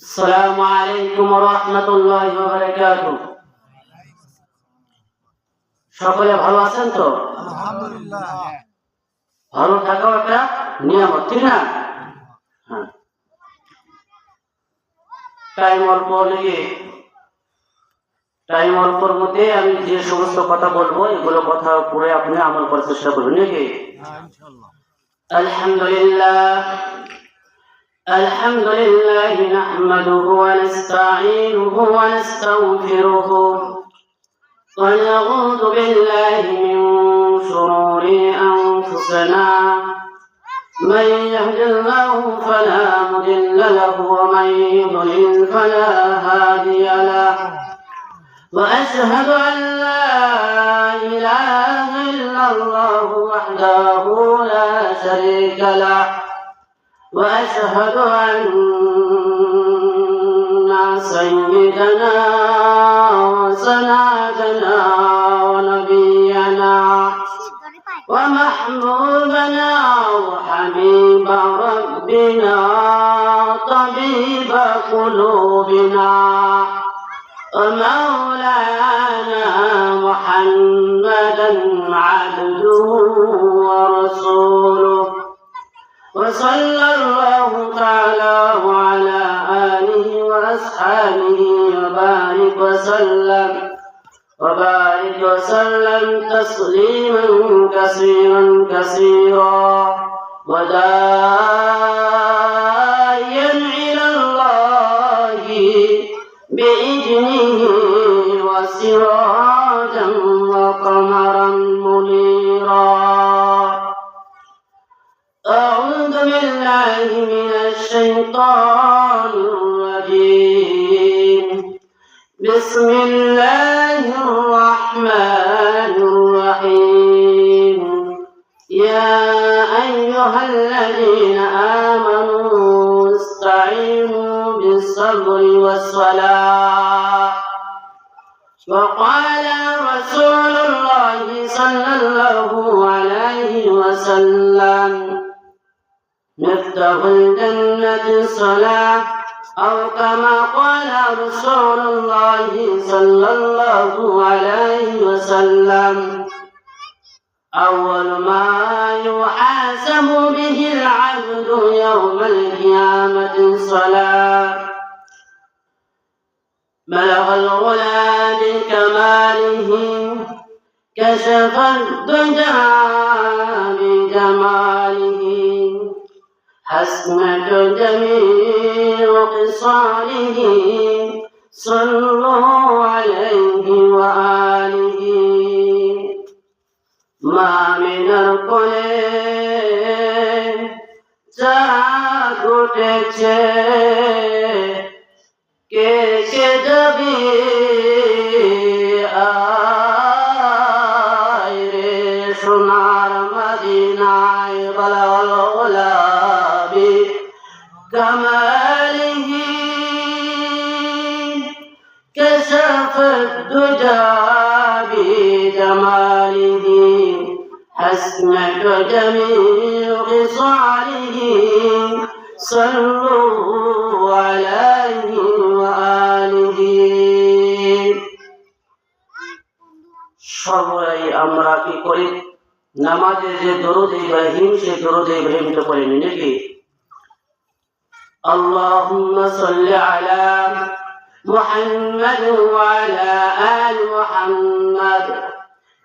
السلام عليكم ورحمة الله وبركاته সকলে ভালো আছেন তো আলহামদুলিল্লাহ ভালো থাকাও একটা নিয়ামত ঠিক না টাইম অল্প লেগে টাইম অল্পর মধ্যে আমি যে সমস্ত কথা বলবো এগুলো কথা পড়ে আপনি আমল করার চেষ্টা করবেন নাকি হ্যাঁ ইনশাআল্লাহ الحمد لله الحمد لله نحمده ونستعينه ونستغفره ونعوذ بالله من شرور أنفسنا من يهد الله فلا مضل له ومن يضلل فلا هادي له. وأشهد أن لا إله إلا الله وحده لا شريك له. وأشهد أن سيدنا وسندنا ومحبوبنا وحبيب ربنا طبيب قلوبنا ومولانا محمدا عبده ورسوله. وصلى الله تعالى على آله وأصحابه وبارك وسلم. وبارك وسلم تسليما كثيرا كثيرا وداعيا إلى الله بإذنه وسراجا وقمرا منيرا. أعوذ بالله من الشيطان الرجيم. بسم الله الرحمن الرحيم. يا أيها الذين آمنوا استعينوا بالصبر والصلاة. وقال رسول الله صلى الله عليه وسلم مفتاح الجنة الصلاة أو كما قال رسول الله صلى الله عليه وسلم أول ما يحاسب به العبد يوم القيامة الصلاة. بلغ الغلا بكماله كشف الدجى بجماله حسنة جميع خصاله صلوا عليه وآله ما من القلب জাগুটেছে কে কে যাবি আয় حسنة جميع خصاله صلوا عليه وآله সবাই আমরা কি করি নামাজে যে দরুদ ইব্রাহিম সে দরুদ ইব্রাহিমটা পড়িনি নাকি اللهم صل على محمد وعلى آل محمد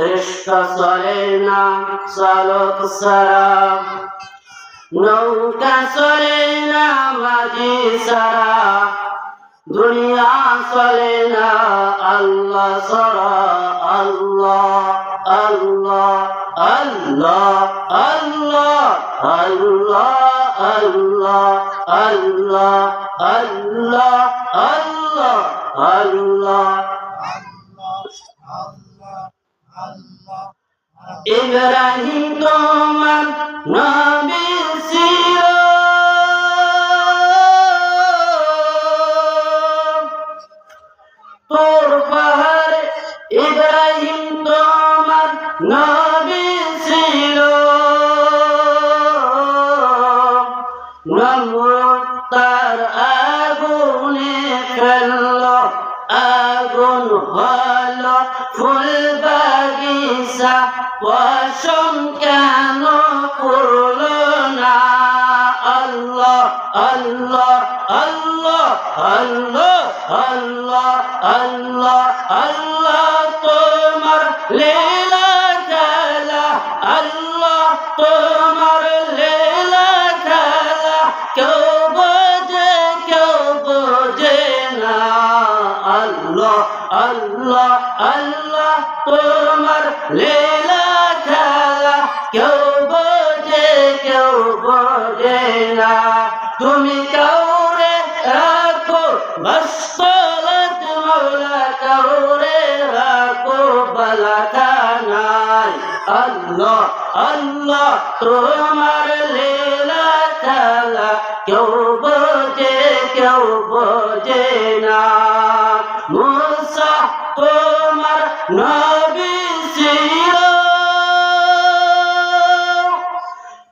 রিক্সা চলে না চালক সারা নৌকা চলে না মাঝি সারা দুনিয়া চলে না আল্লাহ সারা আল্লাহ আল্লাহ আল্লাহ আল্লাহ আল্লাহ আল্লাহ আল্লাহ আল্লাহ আল্লাহ আল্লাহ। ইব্রাহিম তোমার নবী ছিল। তোর পশম কেন করল না? আল্লাহ আল্লাহ আল্লাহ আল্লাহ আল্লাহ আল্লাহ আল্লাহ তোমার লীলা আল্লাহ আল্লাহ তোমার লীলা খেলা। কেউ বোঝে কেউ বোঝে না। মুসা, তোমার নবী ছিল।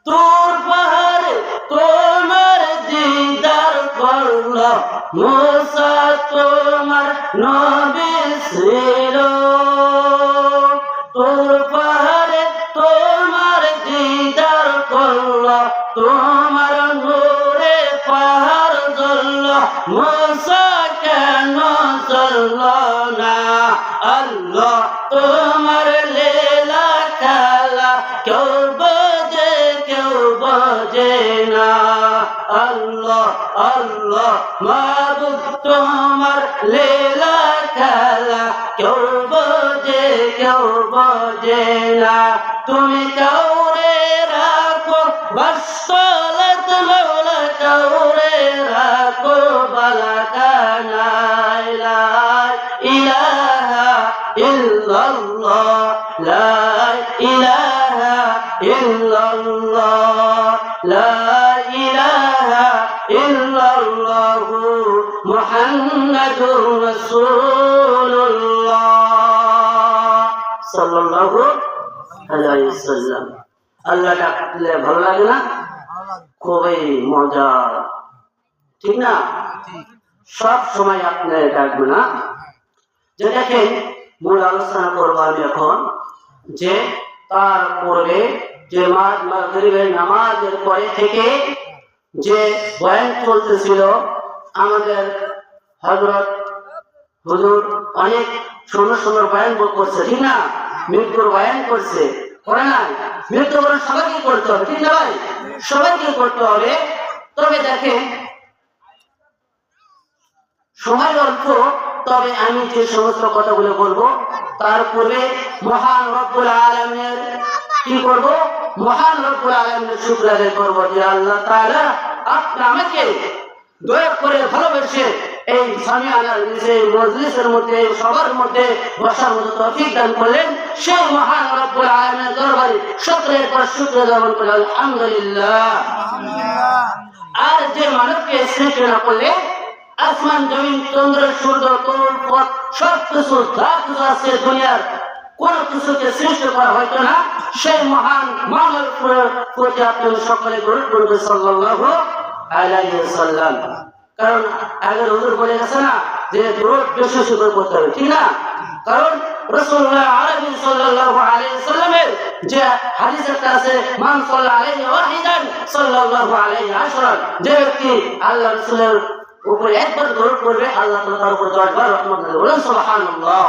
তোর পাহাড়ে তোমার দিদার করল। মুসা, তোমার নবী না? সব সময় আপনি ডাকবে না? যে দেখেন, মূল আলোচনা করব আমি এখন, যে তার পূর্বে যে নামাজের পরে থেকে যে বয়ান চলতেছিল, আমাদের হজরত হুজুর অনেক সুন্দর সুন্দর বয়ান করছে, ঠিক না? মৃত্যুর বয়ান করছে, করে না মৃত্যু মৃত্যুবরণ সবাইকে করতে হবে, ঠিক না ভাই? সবাইকে করতে হবে। তবে দেখেন সময় অল্প তবে আমি যে সমস্ত কথাগুলো বলব তার পূর্বে মহান রব্বুল আলমের কি করব? মহান রব্বুল আলমের শুক্র আদায় করব যে আল্লাহ তাআলা আপনি আমাকে দয়া করে ভালোবেসে এই স্বামী আলার যে মজলিসের মধ্যে সবার মধ্যে বসার মতো তফিক দান করলেন। সেই মহান রব্বুল আলমের দরবারে শুক্রের পর শুক্র যাপন করে আলহামদুলিল্লাহ। আর যে মানবকে সৃষ্টি না করলে আসমান, জমিন, চন্দ্র, সূর্য, তরুণ, পথ, সব কিছু যা কিছু আছে দুনিয়ার, কোন কিছুকে সৃষ্টি করা হয়তো না। সেই মহান মানব প্রতি আপনি সকলে গুরুত্ব করবে সাল্লাল্লাহু আলাইহি সাল্লাম কারণ আগের হুজুর বলে গেছে না যে রোদ বেশি শুকর করতে হবে, ঠিক না? কারণ যে ব্যক্তি আল্লাহ রাসূলের উপরে একবার দরুদ করবে আল্লাহ তাআলা তার উপর দশবার রহমত দেবে বলেন সুবহানাল্লাহ।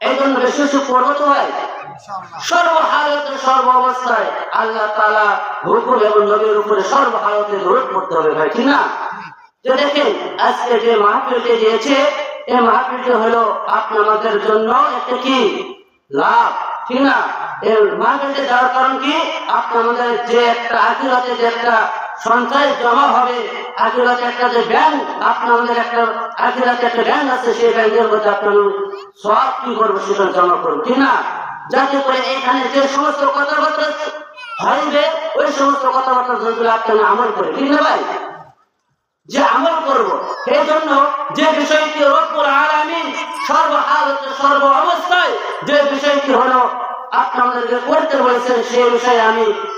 এই জন্য বেশি বেশি করব তো ভাই। ইনশাআল্লাহ। সর্বহালতে সর্ব অবস্থায় আল্লাহ হুকুম এবং নবীর উপরে সর্বহালতে করতে হবে ভাই ঠিক না? তো দেখেন আজকে যে মাহফিলটি দিয়েছে এই মাহফিলটি হলো আপনাদের জন্য একটা কি? লাভ ঠিক না? এই মাহফিলটি দেওয়ার কারণ কি? আপনাদের যে একটা আখিরাতে যে একটা সঞ্চয় জমা হবে। একটা যে ব্যাংক আপনাদের একটা একটা ব্যাংক আছে, সেই ব্যাংকের মধ্যে আপনার সব কি করব সেটা জমা করব, ঠিক না? যাতে করে এখানে যে সমস্ত কথাবার্তা হইবে, ওই সমস্ত কথাবার্তা যেগুলো আমল করে ঠিক না ভাই? যে আমল করব এই জন্য যে বিষয়টি রব্বুল আলামিন সর্বহালতে সর্ব অবস্থায় যে বিষয়টি হলো আপনাদেরকে করতে বলেছেন, সেই বিষয়ে আমি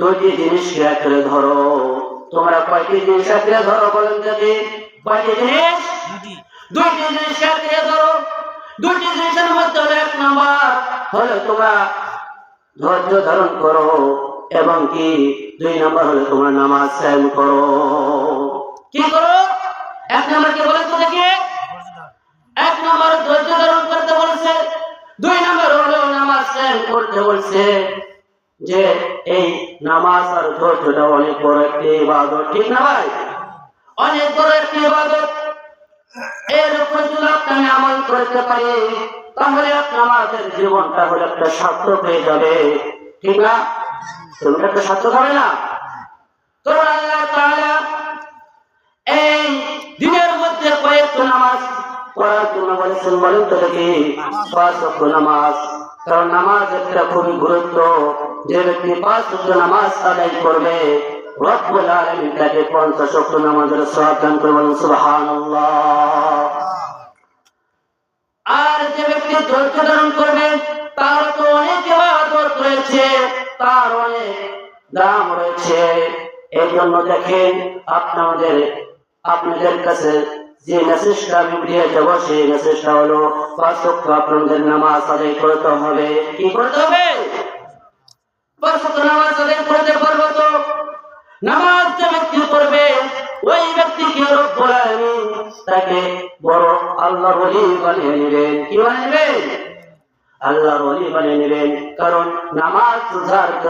দুইটি জিনিসকে আঁকড়ে ধরো? তোমরা কয়টি জিনিস আঁকড়ে ধরো বলেন কয়টি জিনিস? দুইটি। জিনিস আঁকড়ে ধরো। দুইটি জিনিসের মধ্যে হলো এক নম্বর হলো তোমরা ধৈর্য ধারণ করো এবং কি? দুই নম্বর হলো তোমরা নামাজ কায়েম করো। কি করো? এক নম্বর কি বলেন তো দেখি? এক নম্বর ধৈর্য ধারণ করতে বলছে। দুই নম্বর হলো নামাজ কায়েম করতে বলছে। যে এই নামাজ আর ধৈর্যটা অনেক বড় একটি ইবাদত, ঠিক না ভাই? অনেক বড় একটি ইবাদত। এর যদি আপনি আমল করতে পারি, তাহলে আমাদের জীবনটা হলে একটা সার্থক হয়ে যাবে। ঠিক না? তুমি একটা সার্থক হবে না? তো আল্লাহ তাআলা এই দিনের মধ্যে কয়েকটা নামাজ পড়ার জন্য বলেছেন, বলেন তো দেখি নামাজ। কারণ নামাজ একটা খুবই গুরুত্ব। যে ব্যক্তি পাঁচ ওয়াক্ত নামাজ আদায় করবে, রব্বুল আলামিন তাকে পঞ্চাশ ওয়াক্ত নামাজের সওয়াব দান করে বলেন, সুবহানাল্লাহ। আর যে ব্যক্তি ধৈর্য ধারণ করবে, তার তো অনেক ইবাদত রয়েছে, তার অনেক দাম রয়েছে। এই জন্য দেখেন, আপনাদের আপনাদের কাছে যে মেসেজটা আমি দিয়ে যাব সেই মেসেজটা হলো, পাঁচ আপনাদের নামাজ আদায় করতে হবে। কি করতে হবে? কারণ নামাজ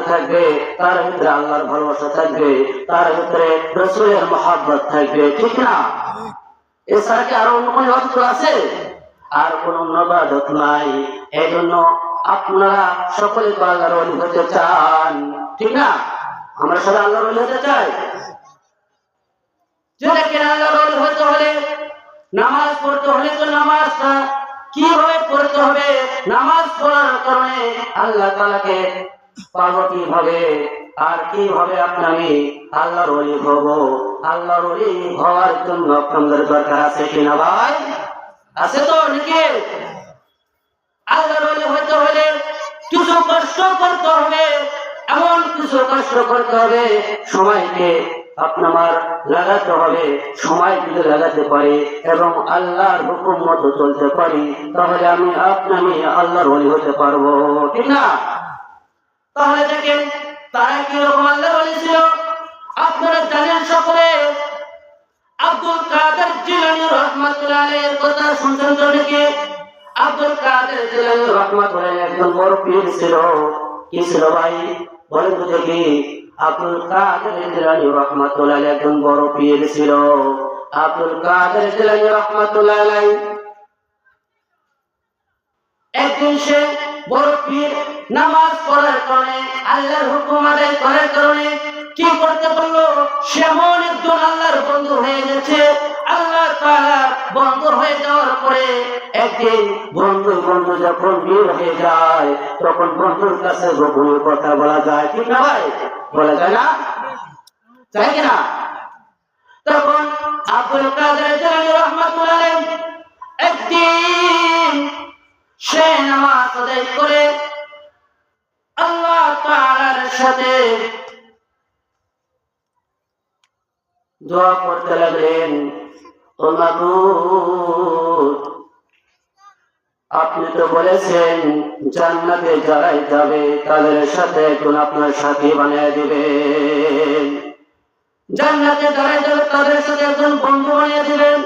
থাকবে, তার ভিতরে আল্লাহর ভালোবাসা থাকবে, তার ভিতরে রসুলের মহাব্বত থাকবে, ঠিক না? এছাড়া কি আরও অন্য কোনো অর্থ আছে? আর কোন নবাদত নাই। এই জন্য আপনারা সকলে আল্লাহর হতে চান। ঠিক না? আমরা সবাই আল্লাহর হতে চাই। কীভাবে পড়তে আল্লাহ তালাকে আল্লাহর ওলি হব। আল্লাহর ওলি হওয়ার জন্য আপনাদের দরকার আছে কিনা ভাই? আছে তো নাকি? আল্লাহর ওলি হতে হলে কিছু করতে হবে, এমন কিছু করতে হবে সময়কে আপনার লাগাতে হবে, সময় যদি লাগাতে পারি এবং আল্লাহর হুকুম মতো চলতে পারি, তাহলে আমি আপনামি আল্লাহর ওলি হতে পারব, ঠিক না? তাহলে দেখেন তারা কীরকম আল্লাহর ওলি ছিল? আপনারা জানেন সকলে, আব্দুল কাদের জিলানী রহমাতুল্লাহ কথা শুনছেন তো আব্দুল কাদের জিলানী রহমাতুল্লাহ একজন পীর ছিল। কি ছিল ভাই? বলেন তো দেখি। আব্দুল কাদের জিলানী রহমাতুল্লাহ একজন বড় পীর ছিল। আব্দুল কাদের জিলানী রহমাতুল্লাহ একদিন সে বড় পীর নামাজ পড়ার কারণে, আল্লাহর হুকুম আদায় করার কারণে কি করতে পারল সে এমন একজন আল্লাহর বন্ধু হয়ে গেছে। আল্লাহ তাআলা বন্ধু হয়ে যাওয়ার পরে একদিন বন্ধু বন্ধু যখন বীর হয়ে যায়, তখন বন্ধুর কাছে গোপনীয় কথা বলা যায়, ঠিক না ভাই? বলা যায় না? চাই কিনা তখন আব্দুল কাদের জিলানী রহমাতুল্লাহ একদিন সে নামাজ আদায় করে আল্লাহ তাআলার সাথে দোয়া করতে লাগলেন, ও আপনি তো বলেছেন জান্নাতে যারাই যাবে, তাদের সাথে একজন আপনার সাথী বানিয়ে দিবেন জান্নাতে যারাই যাবে, তাদের সাথে একজন বন্ধু বানিয়ে দিবেন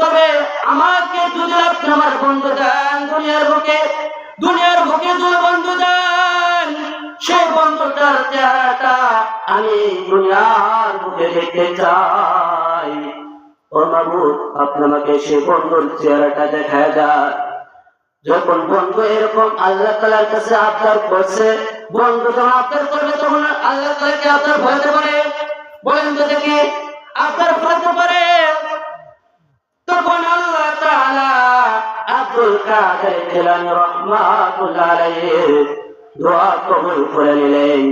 তবে আমাকে যদি আপনি আমার বন্ধু দেন দুনিয়ার বুকে দুনিয়ার বুকে যদি বন্ধু দেন সেই বন্ধুটার চেহারাটা আমি দুনিয়ার বুকে দেখতে চাই। ও মাবুদ আপনি আমাকে সেই বন্ধুর চেহারাটা দেখা যায় যখন বন্ধু এরকম আল্লাহ তালার কাছে আবদার করছে, বন্ধু যখন আবদার করবে তখন আল্লাহ তালাকে আবদার ফলাতে পারে বলেন তো দেখি আবদার ফলাতে পারে তখন আল্লাহ তাআলা আব্দুল কাদের জিলানী রাহমাতুল্লাহ আলাইহির দোয়া কবুল করে নিলেন।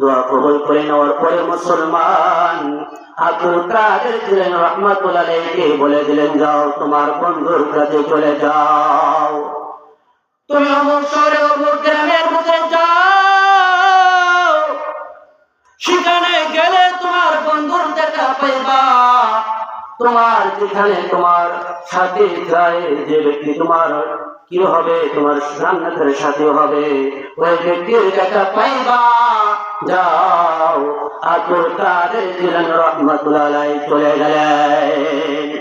দোয়া কবুল করে নেওয়ার পরে মুসলমান আব্দুল কাদের জিলানী রাহমাতুল্লাহ বলে দিলেন, যাও তোমার বন্ধুর কাছে চলে যাও। তুমি অমুক গ্রামের মধ্যে যাও। সেখানে গেলে তোমার বন্ধুর দেখা পাইবা। তোমার যেখানে তোমার সাথে যায়, যে ব্যক্তি তোমার কি হবে? তোমার জান্নাতের সাথে হবে। ওই ব্যক্তির দেখা পাইবা। যাও। আব্দুল কাদের জিলানী রহমাতুল্লাহ আলাইহি চলে গেলেন।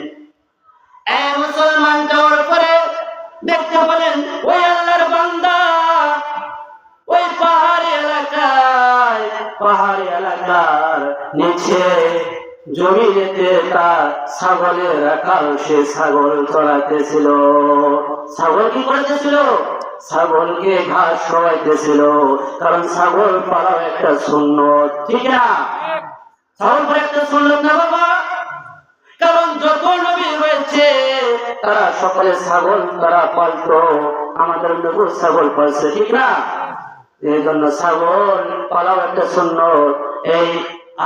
মুসলমান যাওয়ার পরে দেখতে পেলেন, ওই আল্লাহর বান্দা ওই পাহাড়ি এলাকায়, পাহাড়ি এলাকার নিচে জমিনেতে তার ছাগলের রাখাল, সে ছাগল চড়াইতেছিল। ছাগল কি করতেছিল? ছাগলকে ঘাস খাওয়াইতেছিল কারণ ছাগল পালাও একটা শূন্য ঠিক না? ছাগল পালা একটা শূন্য না বাবা? কারণ যত নবী রয়েছে, তারা সকলে ছাগল তারা পালতো। আমাদের নবু ছাগল পালছে, ঠিক না? এই জন্য ছাগল পালাও একটা শূন্য এই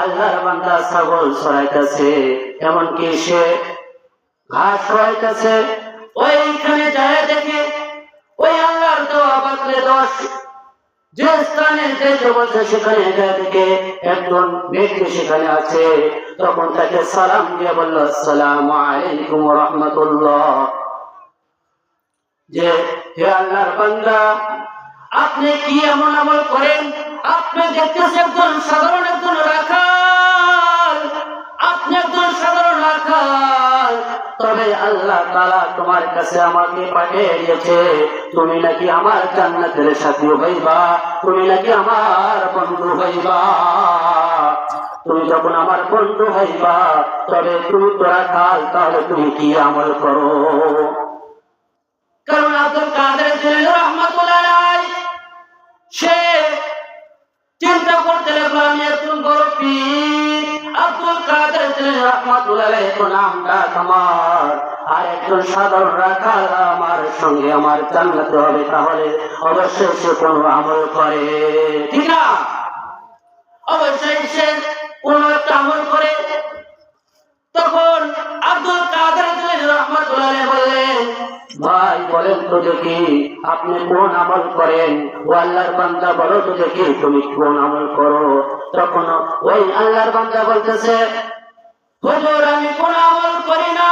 আল্লাহর বান্দা ছাগল ছড়াইতেছে, এমনকি সে ঘাস ছড়াইতেছে ওইখানে যায় দেখে, ওই আল্লাহর বাতলে দশ যে স্থানে যে সেখানে একজন ব্যক্তি সেখানে আছে। তখন তাকে সালাম দিয়ে বলল আলাইকুম রহমতুল্লাহ। যে, হে আল্লাহর বান্দা, আপনি কি এমন আমল করেন? আপনি দেখতেছেন একজন সাধারণ একজন আপনি একজন সাধারণ রাখাল তবে আল্লাহ তাআলা তোমার কাছে আমাকে পাঠিয়ে দিয়েছে। তুমি নাকি আমার জান্নাতের সাথী হইবা? তুমি নাকি আমার বন্ধু হইবা? তুমি যখন আমার বন্ধু হইবা, তবে তুমি তো রাখাল তাহলে তুমি কি আমল করো? কারণ আব্দুল কাদের রহমাতুল্লাহ সে চিন্তা করতে লাগল, আমি একজন বড় পীর। ভাই, বলেন তো দেখি আপনি কোন আমল করেন? ও আল্লাহর বান্দা বলো তো দেখি তুমি কোন আমল করো? তখন ওই আল্লাহর বান্দা বলতেছে, হুজুর, আমি কোন আমল করি না।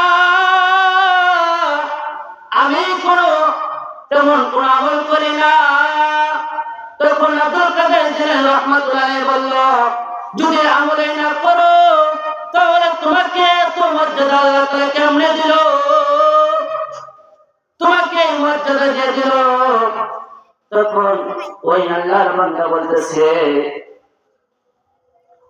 আমি কোন তেমন কোন আমল করি না। তখন আব্দুল কাদের ছিলেন রহমতুল্লাহ বলল, যদি আমলে না করো, তাহলে তোমাকে এত মর্যাদা আল্লাহ তাআলা কেমনে দিল? তোমাকে মর্যাদা দিয়ে দিল? তখন ওই আল্লাহর বান্দা বলতেছে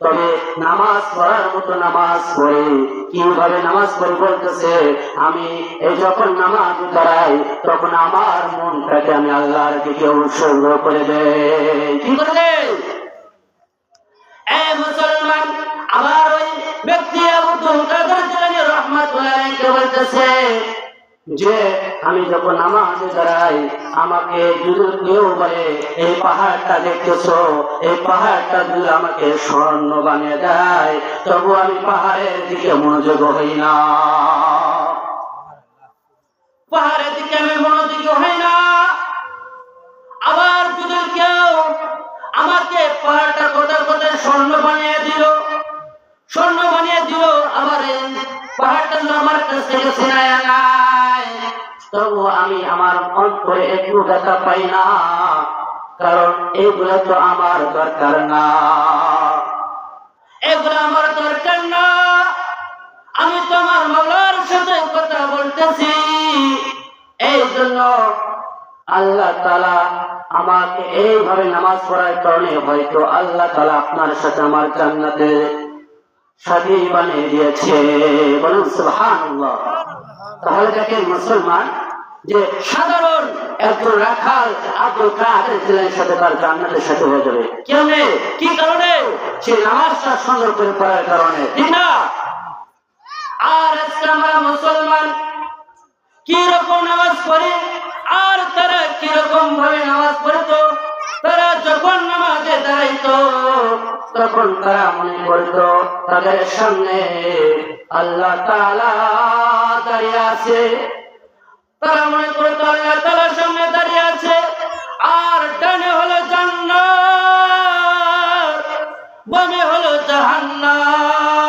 তবে নামাজ পড়ার মতো নামাজ পড়ে। কীভাবে নামাজ পড়ে বলতেছে, আমি এই যখন নামাজ দাঁড়াই তখন আমার মনটাকে আমি আল্লাহর দিকে উৎসর্গ করে দেয় কি করে মুসলমান আবার ওই ব্যক্তি কাদের জিলানী বলতেছে যে আমি যখন নামাজে দাঁড়াই, আমাকে যদি কেউ বলে, এই পাহাড়টা দেখতেছো? এই পাহাড়টা যদি আমাকে স্বর্ণ বানিয়ে দেয়, তবু আমি পাহাড়ের দিকে মনোযোগ হই না। পাহাড়ের দিকে আমি মনোযোগ হই না। আবার যদি কেউ আমাকে পাহাড়টা কোথায় কোথায় স্বর্ণ বানিয়ে দিল, স্বর্ণ বানিয়ে দিল, আবার তবু আমি আমার অন্তরে একটু ব্যথা পাই না, কারণ এগুলো তো আমার দরকার না। এগুলো আমার দরকার না। আমি তো আমার সাথে কথা বলতেছি। এই জন্য আল্লাহ তালা আমাকে এইভাবে নামাজ পড়ার কারণে হয়তো আল্লাহ তালা আপনার সাথে আমার জান্নাতে বানিয়ে দিয়েছে। বলুন, সুবহানাল্লাহ। তাহলে মুসলমান যে সাধারণ একজন রাখাল আব্দুল কাদের সাথে তার জান্নাতের সাথে হয়ে যাবে। কেমনে কি কারণে? সে নামাজটা সুন্দর করে পড়ার কারণে। না? আর আজকে আমরা মুসলমান কি রকম নামাজ পড়ে? আর তারা কীরকম ভাবে নামাজ পড়তো? তারা যখন নামাজে দাঁড়াইতো তখন তারা মনে করতো, তাদের সামনে আল্লাহ দাঁড়িয়ে আছে। তারা মনে করতো, আল্লাহ তাআলার সামনে দাঁড়িয়ে আছে। আর ডানে হলো জান্নাত, বামে হলো জাহান্নাম।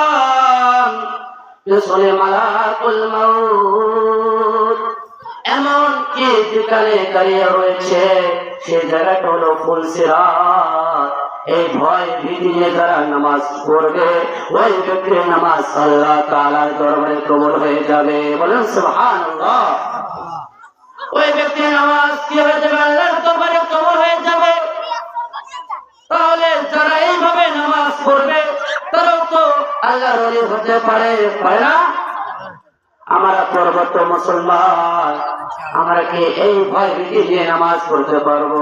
পেছনে মালাকুল মাউত। এমন কি যেখানে দাঁড়িয়ে রয়েছে সে জায়গাটা হলো ফুলসিরাত এই ভয় ভীতি নিয়ে যারা নামাজ পড়বে, ওই ব্যক্তির নামাজ আল্লাহ তাআলার দরবারে কবুল হয়ে যাবে। বলেন, সুবহানাল্লাহ। ওই ব্যক্তির নামাজ কি হয়ে যাবে? আল্লাহর দরবারে কবুল হয়ে যাবে। তাহলে যারা এইভাবে নামাজ পড়বে, তারাও তো আল্লাহর হতে পারে পারে না? আমরা পর্বত মুসলমান আমরা কি এই ভয় ভীতি দিয়ে নামাজ পড়তে পারব।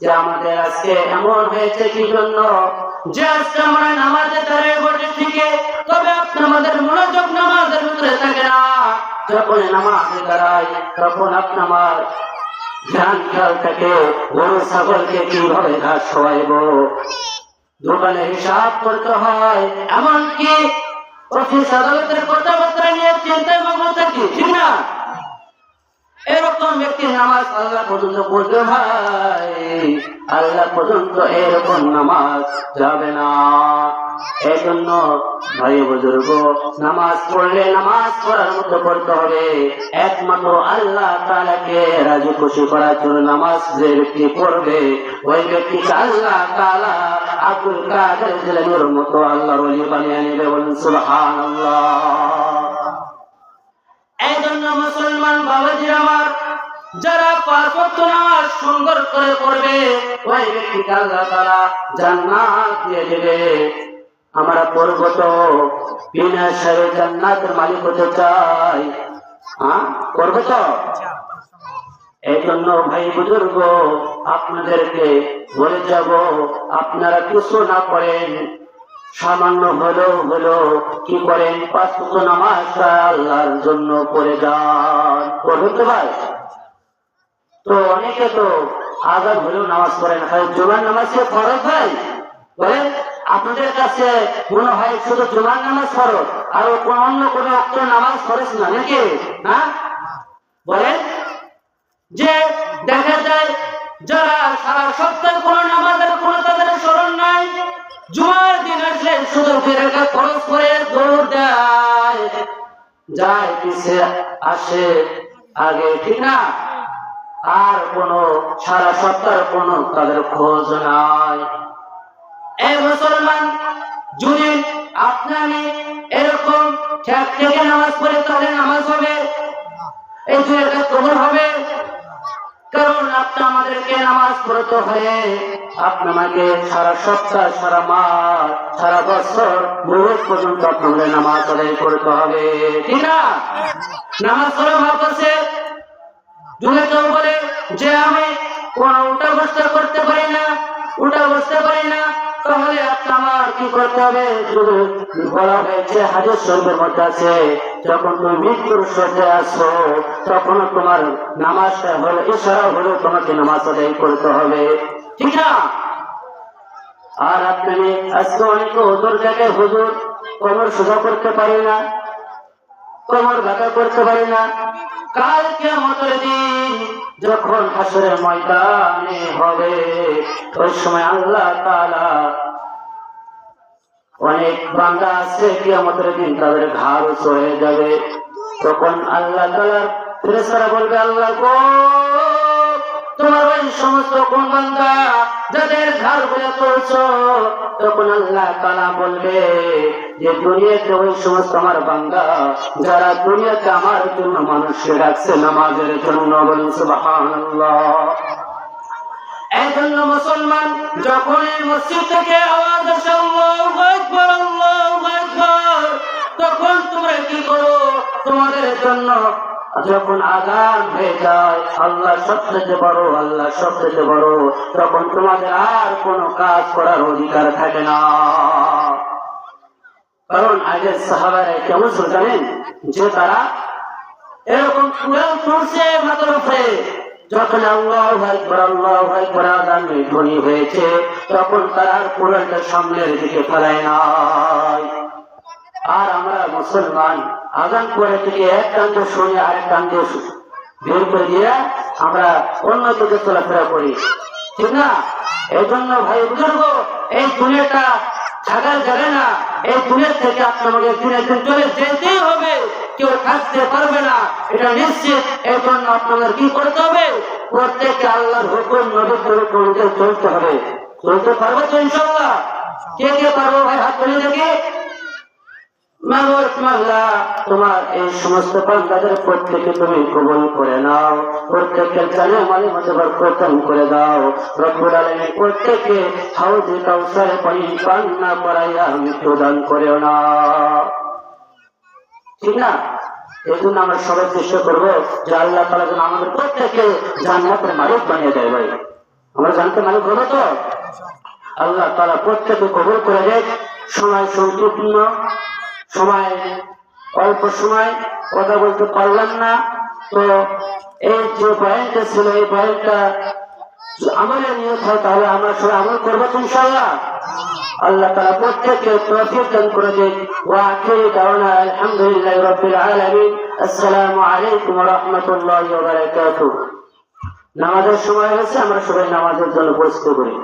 যে আমাদের আজকে এমন হয়েছে কি জন্য? যে আজকে আমরা নামাজে দাঁড়িয়ে বসে থেকে, তবে আমাদের মনোযোগ নামাজের ভিতরে থাকে না। যখন নামাজে দাঁড়াই তখন আপনি আমার ধ্যান খেয়াল থাকে গরু, ছাগলকে কীভাবে ঘাস খাওয়াইব দোকানে হিসাব করতে হয়, এমনকি নিয়ে চিন্তায় থাকি ঠিক না? এরকম ব্যক্তি নামাজ আল্লাহ পর্যন্ত পড়বে ভাই আল্লাহ পর্যন্ত এরকম নামাজ যাবে না। ভাই বুজুর্গ, নামাজ পড়লে নামাজ পড়ার মতো পড়তে হবে। একমাত্র আল্লাহ তালাকে খুশি করার জন্য নামাজ যে ব্যক্তি পড়বে, ওই ব্যক্তিকে আল্লাহ তালা আব্দুল কাদের মতো আল্লাহর ওলি বানিয়ে নেবে বলেন জন্য মুসলমান আমার, যারা ওয়াক্ত নামাজ সুন্দর করে পড়বে, ওই ব্যক্তিকে আল্লাহ তাআলা জান্নাত দিয়ে দেবে। আমরা পড়ব তো বিনা সারে জান্নাতের মালিক হতে চাই। হ্যাঁ করব তো এই জন্য ভাই বুজুর্গ, আপনাদেরকে বলে যাব, আপনারা কিছু না করেন, সামান্য হলেও হলো কি করেন? পাঁচ নামাজটা আল্লাহর জন্য পড়ে যান। পড়বেন তো ভাই? তো অনেকে তো আজাদ হলেও নামাজ পড়েন জুমার নামাজে ফরজ ভাই? বলেন। আপনাদের কাছে মনে হয় শুধু জুমার নামাজ ফরজ, আর অন্য কোনো অক্ত নামাজ ফরজ না, নাকি? হ্যাঁ বলেন। যে দেখা যায় যারা সারা সপ্তাহে কোনো নামাজের, কোনো তাদের স্মরণ নাই, জুমার দিন আসলে শুধু ফেরাকে খরচ করে দৌড় দেয়, যায় পিছে আসে আগে, ঠিক না? আর কোন সারা সপ্তাহের কোন তাদের খোঁজ নাই। করতে ঠিক না? নামাজ বলে যে আমি কোন উল্টা বস্তা করতে পারি না উল্টা বসতে পারি না। তাহলে আমার কি করতে হবে? বলা হয়েছে? হাজার শরীফের মধ্যে আছে, যখন তুমি মৃত্যুর সাথে আসো তখন তোমার নামাজটা হলো ইশারা হলেও তোমাকে নামাজ আদায় করতে হবে। ঠিক না? আর আপনি, আজকে অনেক হুজুর জায়গায় হুজুর কোমর সোজা করতে পারি না। কোমর ব্যথা করতে পারি না। কালকে মতের দিন যখন হাসরের ময়দানে হবে, ওই সময় আল্লাহ তালা অনেক বান্দা আছে, কিয়ামতের দিন তাদের ঘাড় উঁচু যাবে। তখন আল্লাহ তালার ফেরেসারা বলবে, আল্লাহ গো তোমার ওই সমস্ত কোন যাদের ঘাড় বলে তুলছো, তখন আল্লাহ তাআলা বলবে যে দুনিয়াতে ওই সমস্ত আমার বান্দা, যারা দুনিয়াতে আমার জন্য মানুষকে রাখছে নামাজের জন্য সুবহানাল্লাহ। এই মুসলমান, যখন এই মসজিদ থেকে আওয়াজ আসে তখন তোমরা কি করো? তোমাদের জন্য যখন আগান হয়ে যায়, আল্লাহ সবচেয়ে বড়, আল্লাহ সবচেয়ে বড়, তখন তোমাদের আর কোনো কাজ করার অধিকার থাকে না। কারণ আগের সাহাবারা কেমন ছিল জানেন? যে তারা এরকম কুড়াল তুলছে মাথার উপরে যখন আল্লাহ একবার আল্লাহ একবার আদান ধ্বনি হয়েছে, তখন তারা কোরআনটা সামনের দিকে ফেলায় নাই। আর আমরা মুসলমান। আজান করে থেকে এক কান্ত শুনে, আরেক কান্ত বের করে দিয়ে আমরা অন্য দিকে চলাফেরা করি। ঠিক না? এই জন্য ভাই বুঝুর্গ এই দুনিয়াটা থাকার যাবে না। এই দুনিয়া থেকে আপনাকে একদিন একদিন চলে যেতেই হবে। কেউ থাকতে পারবে না। এটা নিশ্চিত। এই জন্য আপনাদের কি করতে হবে? প্রত্যেককে আল্লাহর হুকুম, নবীর করে চলতে হবে। চলতে পারবে তো ইনশাল্লাহ কে কে পারব ভাই হাত তুলে দেখি? তোমার এই সমস্ত বান্দাদের প্রত্যেকে তুমি কবুল করে নাও। প্রত্যেকের জানে মালে মধ্যে বরকতম করে দাও। রব্বুল প্রত্যেকে হাউজে কাউসারে পানি পান না করাইয়া মৃত্যু দান করেও না। ঠিক না? এই জন্য আমরা সবাই চেষ্টা করব যে আল্লাহ তালা যেন আমাদের প্রত্যেকে জান্নাতের মালিক বানিয়ে দেয় ভাই। আমরা জানতে মালিক হব তো? আল্লাহ তালা প্রত্যেকে কবুল করে দেয় সময় সংকীর্ণ। সময়, অল্প সময় কথা বলতে পারলাম না। তো এই যে বয়ানটা ছিল, এই আমলে নিয়ত হয়, তাহলে আমরা সবাই আমল করব ইনশাল্লাহ আল্লাহ তালা প্রত্যেককে দান করে দিন আলাইকুম নামাজের সময় হয়েছে, আমরা সবাই নামাজের জন্য প্রস্তুত করি।